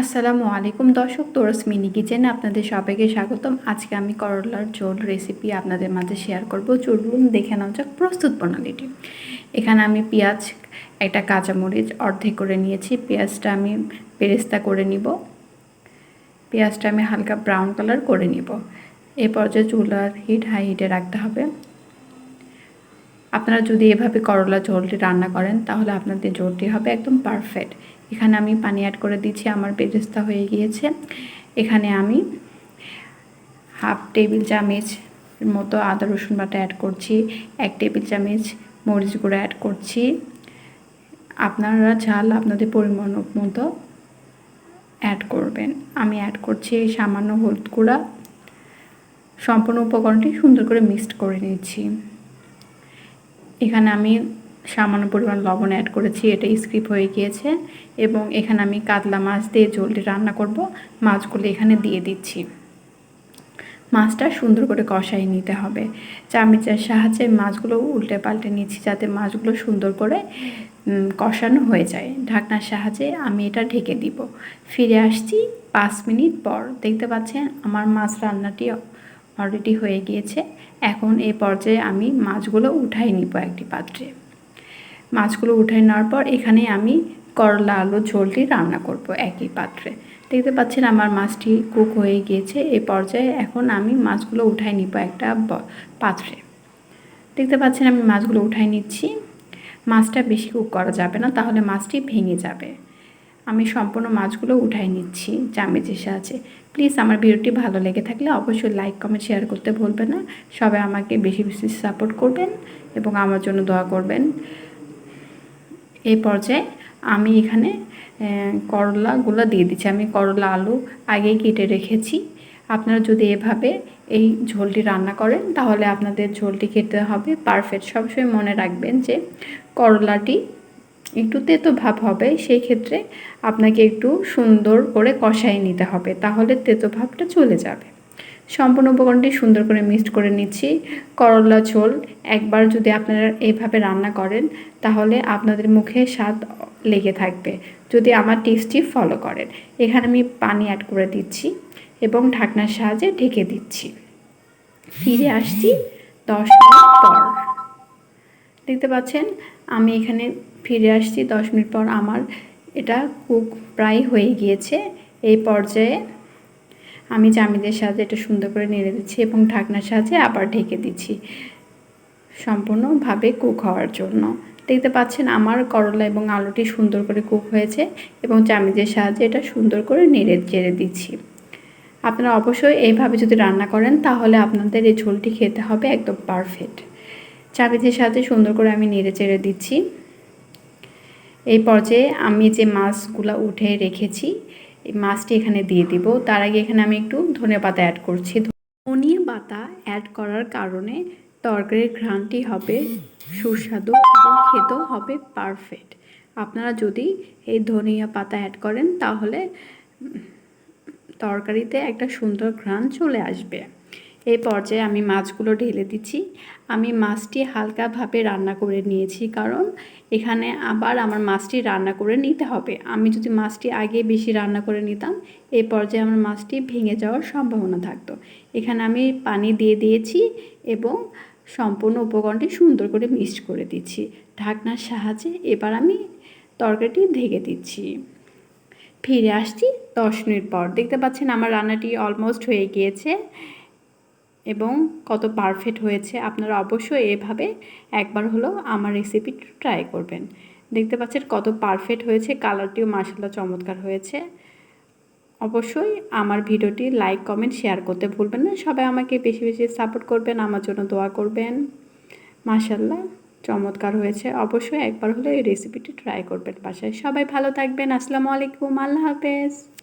আসসালামু আলাইকুম দর্শক, তোরস মিনি কিচেনে আপনাদের সবাইকে স্বাগতম। আজকে আমি করলার ঝোল রেসিপি আপনাদের মাঝে শেয়ার করব। চলুন দেখে নেওয়া যাক প্রস্তুত প্রণালীটি। এখানে আমি পেঁয়াজ, একটা কাঁচামরিচ অর্ধেক করে নিয়েছি। পেঁয়াজটা আমি পেরেস্তা করে নিব। পেঁয়াজটা আমি হালকা ব্রাউন কালার করে নিব। এ পর্যায়ে চুলার হিট হাই হিটে রাখতে হবে। আপনারা যদি এভাবে করলা ঝোলটি রান্না করেন, তাহলে আপনাদের ঝোলটি হবে একদম পারফেক্ট এখানে আমি পানি অ্যাড করে দিচ্ছি, আমার বেরেস্তা হয়ে গিয়েছে। এখানে আমি হাফ টেবিল চামচ মতো আদা, রসুন বাটা অ্যাড করছি, এক টেবিল চামচ মরিচ গুঁড়ো অ্যাড করছি। আপনারা ঝাল আপনাদের পরিমাণ মতো অ্যাড করবেন। আমি অ্যাড করছি এই সামান্য হলুদ গুঁড়া। সম্পূর্ণ উপকরণটি সুন্দর করে মিক্সড করে নিচ্ছি। এখানে আমি সামান্য পরিমাণ লবণ অ্যাড করেছি এটা স্ক্রিপ হয়ে গিয়েছে এবং এখানে আমি কাতলা মাছ দিয়ে ঝোলটি রান্না করব। মাছগুলো এখানে দিয়ে দিচ্ছি। মাছটা সুন্দর করে কষাই নিতে হবে। চামিচের সাহায্যে মাছগুলো উল্টে পাল্টে নিচ্ছি যাতে মাছগুলো সুন্দর করে কষানো হয়ে যায়। ঢাকনার সাহায্যে আমি এটা ঢেকে দিব। ফিরে আসছি পাঁচ মিনিট পর। দেখতে পাচ্ছেন আমার মাছ রান্নাটি অলরেডি হয়ে গিয়েছে। এখন এই পর্যায়ে আমি মাছগুলো উঠাই নিব একটি পাত্রে। মাছগুলো উঠাই নেওয়ার পর এখানে আমি করলা, আলু, ঝোলটি রান্না করব একই পাত্রে। দেখতে পাচ্ছেন আমার মাছটি কুক হয়ে গিয়েছে। এই পর্যায়ে এখন আমি মাছগুলো উঠাই নিব একটা পাত্রে। দেখতে পাচ্ছেন আমি মাছগুলো উঠাই নিচ্ছি। মাছটা বেশি কুক করা যাবে না, তাহলে মাছটি ভেঙে যাবে। আমি সম্পূর্ণ মাছগুলো উঠাই নিচ্ছি জামে চামেচের সাহায্যে। প্লিজ আমার ভিডিওটি ভালো লেগে থাকলে অবশ্যই লাইক, কমেন্ট, শেয়ার করতে ভুলবেন না। সবাই আমাকে বেশি বেশি সাপোর্ট করবেন এবং আমার জন্য দোয়া করবেন। এই পর্যায়ে আমি এখানে করলাগুলো দিয়ে দিচ্ছি। আমি করলা, আলু আগে কেটে রেখেছি। আপনারা যদি এভাবে এই ঝোলটি রান্না করেন, তাহলে আপনাদের ঝোলটি খেতে হবে পারফেক্ট। সবসময় মনে রাখবেন যে করলাটি একটু তেতো ভাব হবে, সেই ক্ষেত্রে আপনাকে একটু সুন্দর করে কষাই নিতে হবে, তাহলে তেতো ভাবটা চলে যাবে। সম্পূর্ণ উপকরণটি সুন্দর করে মিক্সড করে নিচ্ছি। করলা ঝোল, একবার যদি আপনারা এইভাবে রান্না করেন, তাহলে আপনাদের মুখে স্বাদ লেগে থাকবে। যদি আমার টেস্টটি ফলো করেন, এখানে আমি পানি অ্যাড করে দিচ্ছি এবং ঢাকনার সাহায্যে ঢেকে দিচ্ছি। ফিরে আসছি দশ মিনিট পর। দেখতে পাচ্ছেন, আমি এখানে ফিরে আসছি দশ মিনিট পর। আমার এটা কুক প্রায় হয়ে গিয়েছে। এই পর্যায়ে আমি চামিদের সাহায্যে এটা সুন্দর করে নেড়ে দিচ্ছি এবং ঢাকনার সাহায্যে আবার ঢেকে দিচ্ছি সম্পূর্ণভাবে কুক হওয়ার জন্য। দেখতে পাচ্ছেন আমার করলা এবং আলুটি সুন্দর করে কুক হয়েছে এবং চামিজের সাহায্যে এটা সুন্দর করে নেড়ে চেড়ে দিচ্ছি। আপনারা অবশ্যই এইভাবে যদি রান্না করেন তাহলে আপনাদের এই ঝোলটি খেতে হবে একদম পারফেক্ট। চামিজের সাহায্যে সুন্দর করে আমি নেড়ে চেড়ে দিচ্ছি। এই পর্যায়ে আমি যে মাছগুলো উঠে রেখেছি এই মাছটি এখানে দিয়ে দিব। তার আগে এখানে আমি একটু ধনে পাতা অ্যাড করছি। ধনিয়া পাতা অ্যাড করার কারণে তরকারির ঘ্রাণটি হবে সুস্বাদু এবং খেতেও হবে পারফেক্ট আপনারা যদি এই ধনিয়া পাতা অ্যাড করেন, তাহলে তরকারিতে একটা সুন্দর ঘ্রাণ চলে আসবে। এই পর্যায়ে আমি মাছগুলো ঢেলে দিচ্ছি। আমি মাছটি হালকাভাবে রান্না করে নিয়েছি কারণ এখানে আবার আমার মাছটি রান্না করে নিতে হবে। আমি যদি মাছটি আগে বেশি রান্না করে নিতাম এই পর্যায়ে আমার মাছটি ভেঙে যাওয়ার সম্ভাবনা থাকতো। এখানে আমি পানি দিয়ে দিয়েছি এবং সম্পূর্ণ উপকরণটি সুন্দর করে মিক্সড করে দিচ্ছি। ঢাকনার সাহায্যে এবার আমি তরকারিটি ঢেকে দিচ্ছি। ফিরে আসছি দশ মিনিট পর। দেখতে পাচ্ছেন আমার রান্নাটি অলমোস্ট হয়ে গিয়েছে। এবং কত পারফেক্ট হয়েছে, আপনারা অবশ্যই এভাবে একবার হলো আমার রেসিপি ট্রাই করবেন। দেখতে পাচ্ছেন কত পারফেক্ট হয়েছে কালারটিও মার্শাল্লাহ চমৎকার হয়েছে। অবশ্যই আমার ভিডিওটি লাইক কমেন্ট শেয়ার করতে ভুলবেন না। সবাই আমাকে বেশি বেশি সাপোর্ট করবেন, আমার জন্য দোয়া করবেন। মাশাল্লাহ চমৎকার হয়েছে। অবশ্যই একবার হলে এই রেসিপিটি ট্রাই করবেন বাসায়। সবাই ভালো থাকবেন। আসসালামু আলাইকুম। আল্লাহ হাফেজ।